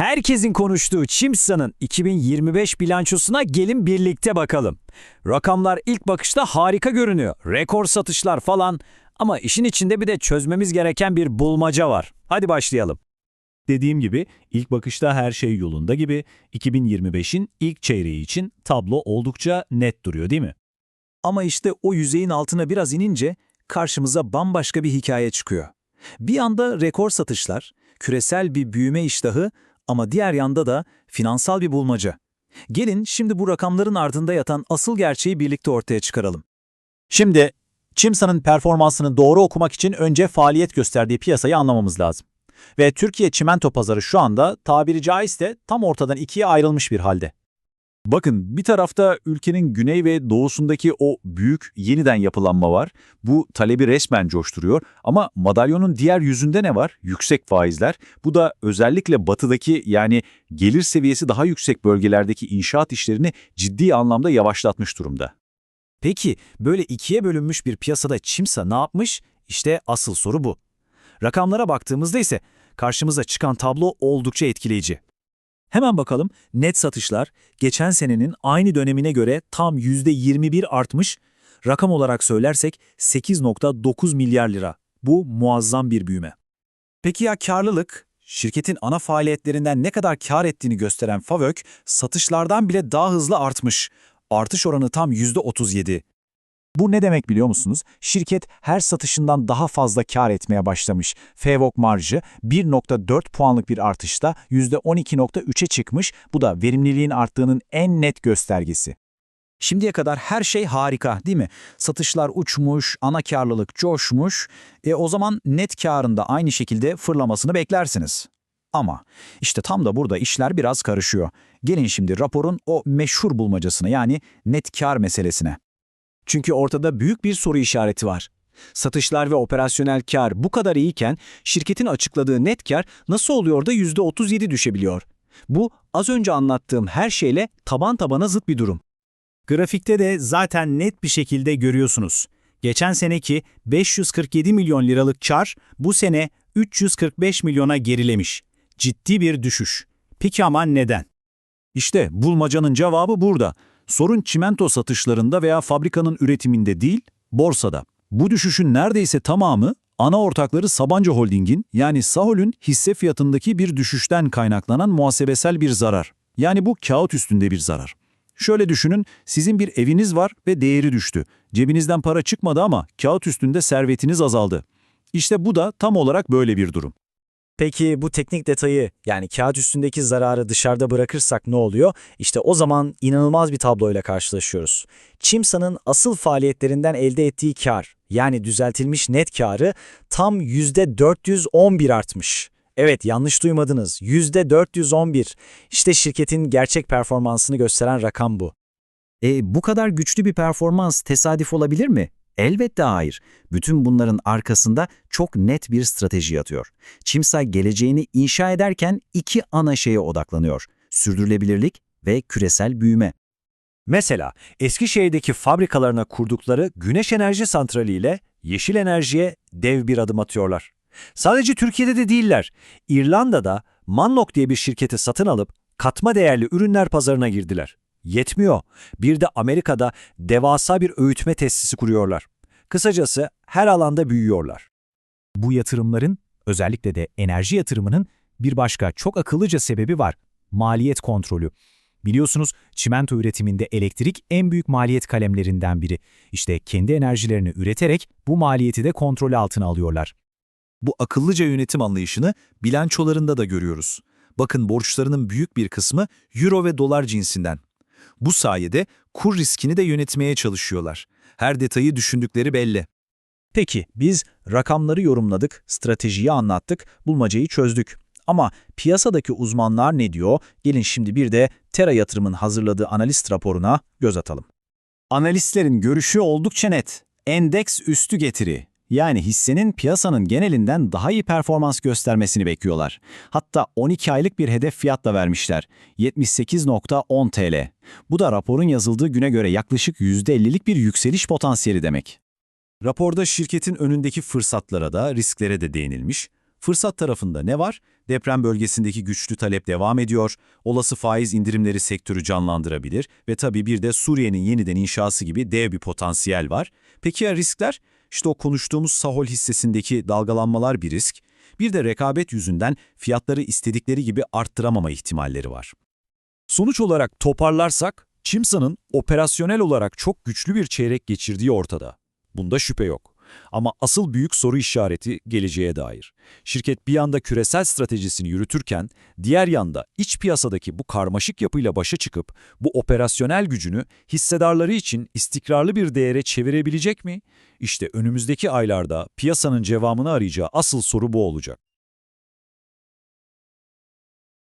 Herkesin konuştuğu Çimsa'nın 2025 bilançosuna gelin birlikte bakalım. Rakamlar ilk bakışta harika görünüyor. Rekor satışlar falan. Ama işin içinde bir de çözmemiz gereken bir bulmaca var. Hadi başlayalım. Dediğim gibi ilk bakışta her şey yolunda gibi 2025'in ilk çeyreği için tablo oldukça net duruyor değil mi? Ama işte o yüzeyin altına biraz inince karşımıza bambaşka bir hikaye çıkıyor. Bir yanda rekor satışlar, küresel bir büyüme iştahı ama diğer yanda da finansal bir bulmaca. Gelin şimdi bu rakamların ardında yatan asıl gerçeği birlikte ortaya çıkaralım. Şimdi Çimsa'nın performansını doğru okumak için önce faaliyet gösterdiği piyasayı anlamamız lazım. Ve Türkiye çimento pazarı şu anda tabiri caizse tam ortadan ikiye ayrılmış bir halde. Bakın bir tarafta ülkenin güney ve doğusundaki o büyük yeniden yapılanma var. Bu talebi resmen coşturuyor ama madalyonun diğer yüzünde ne var? Yüksek faizler. Bu da özellikle batıdaki yani gelir seviyesi daha yüksek bölgelerdeki inşaat işlerini ciddi anlamda yavaşlatmış durumda. Peki böyle ikiye bölünmüş bir piyasada Çimsa ne yapmış? İşte asıl soru bu. Rakamlara baktığımızda ise karşımıza çıkan tablo oldukça etkileyici. Hemen bakalım net satışlar geçen senenin aynı dönemine göre tam %21 artmış. Rakam olarak söylersek 8.9 milyar lira. Bu muazzam bir büyüme. Peki ya karlılık? Şirketin ana faaliyetlerinden ne kadar kar ettiğini gösteren FAVÖK satışlardan bile daha hızlı artmış. Artış oranı tam %37. Bu ne demek biliyor musunuz? Şirket her satışından daha fazla kar etmeye başlamış. FEVOK marjı 1.4 puanlık bir artışta %12.3'e çıkmış. Bu da verimliliğin arttığının en net göstergesi. Şimdiye kadar her şey harika değil mi? Satışlar uçmuş, ana karlılık coşmuş. E o zaman net karın da aynı şekilde fırlamasını beklersiniz. Ama işte tam da burada işler biraz karışıyor. Gelin şimdi raporun o meşhur bulmacasına yani net kar meselesine. Çünkü ortada büyük bir soru işareti var. Satışlar ve operasyonel kar bu kadar iyiyken şirketin açıkladığı net kar nasıl oluyor da %37 düşebiliyor? Bu az önce anlattığım her şeyle taban tabana zıt bir durum. Grafikte de zaten net bir şekilde görüyorsunuz. Geçen seneki 547 milyon liralık kar bu sene 345 milyona gerilemiş. Ciddi bir düşüş. Peki ama neden? İşte bulmacanın cevabı burada. Sorun çimento satışlarında veya fabrikanın üretiminde değil, borsada. Bu düşüşün neredeyse tamamı ana ortakları Sabancı Holding'in yani Sahol'ün hisse fiyatındaki bir düşüşten kaynaklanan muhasebesel bir zarar. Yani bu kağıt üstünde bir zarar. Şöyle düşünün, sizin bir eviniz var ve değeri düştü. Cebinizden para çıkmadı ama kağıt üstünde servetiniz azaldı. İşte bu da tam olarak böyle bir durum. Peki bu teknik detayı yani kağıt üstündeki zararı dışarıda bırakırsak ne oluyor? İşte o zaman inanılmaz bir tabloyla karşılaşıyoruz. Çimsa'nın asıl faaliyetlerinden elde ettiği kar yani düzeltilmiş net karı tam %411 artmış. Evet yanlış duymadınız %411. İşte şirketin gerçek performansını gösteren rakam bu. E bu kadar güçlü bir performans tesadüf olabilir mi? Elbette hayır. Bütün bunların arkasında çok net bir strateji yatıyor. Çimsa geleceğini inşa ederken iki ana şeye odaklanıyor. Sürdürülebilirlik ve küresel büyüme. Mesela Eskişehir'deki fabrikalarına kurdukları güneş enerji santrali ile yeşil enerjiye dev bir adım atıyorlar. Sadece Türkiye'de de değiller. İrlanda'da Manlok diye bir şirketi satın alıp katma değerli ürünler pazarına girdiler. Yetmiyor. Bir de Amerika'da devasa bir öğütme tesisi kuruyorlar. Kısacası her alanda büyüyorlar. Bu yatırımların, özellikle de enerji yatırımının bir başka çok akıllıca sebebi var. Maliyet kontrolü. Biliyorsunuz çimento üretiminde elektrik en büyük maliyet kalemlerinden biri. İşte kendi enerjilerini üreterek bu maliyeti de kontrol altına alıyorlar. Bu akıllıca yönetim anlayışını bilançolarında da görüyoruz. Bakın borçlarının büyük bir kısmı euro ve dolar cinsinden. Bu sayede kur riskini de yönetmeye çalışıyorlar. Her detayı düşündükleri belli. Peki biz rakamları yorumladık, stratejiyi anlattık, bulmacayı çözdük. Ama piyasadaki uzmanlar ne diyor? Gelin şimdi bir de Tera Yatırım'ın hazırladığı analist raporuna göz atalım. Analistlerin görüşü oldukça net. Endeks üstü getiri. Yani hissenin piyasanın genelinden daha iyi performans göstermesini bekliyorlar. Hatta 12 aylık bir hedef fiyatla vermişler. 78.10 TL. Bu da raporun yazıldığı güne göre yaklaşık %50'lik bir yükseliş potansiyeli demek. Raporda şirketin önündeki fırsatlara da risklere de değinilmiş. Fırsat tarafında ne var? Deprem bölgesindeki güçlü talep devam ediyor, olası faiz indirimleri sektörü canlandırabilir ve tabii bir de Suriye'nin yeniden inşası gibi dev bir potansiyel var. Peki ya riskler? İşte o konuştuğumuz Sahol hissesindeki dalgalanmalar bir risk. Bir de rekabet yüzünden fiyatları istedikleri gibi arttıramama ihtimalleri var. Sonuç olarak toparlarsak, Çimsa'nın operasyonel olarak çok güçlü bir çeyrek geçirdiği ortada. Bunda şüphe yok. Ama asıl büyük soru işareti geleceğe dair. Şirket bir yanda küresel stratejisini yürütürken, diğer yanda iç piyasadaki bu karmaşık yapıyla başa çıkıp bu operasyonel gücünü hissedarları için istikrarlı bir değere çevirebilecek mi? İşte önümüzdeki aylarda piyasanın cevabını arayacağı asıl soru bu olacak.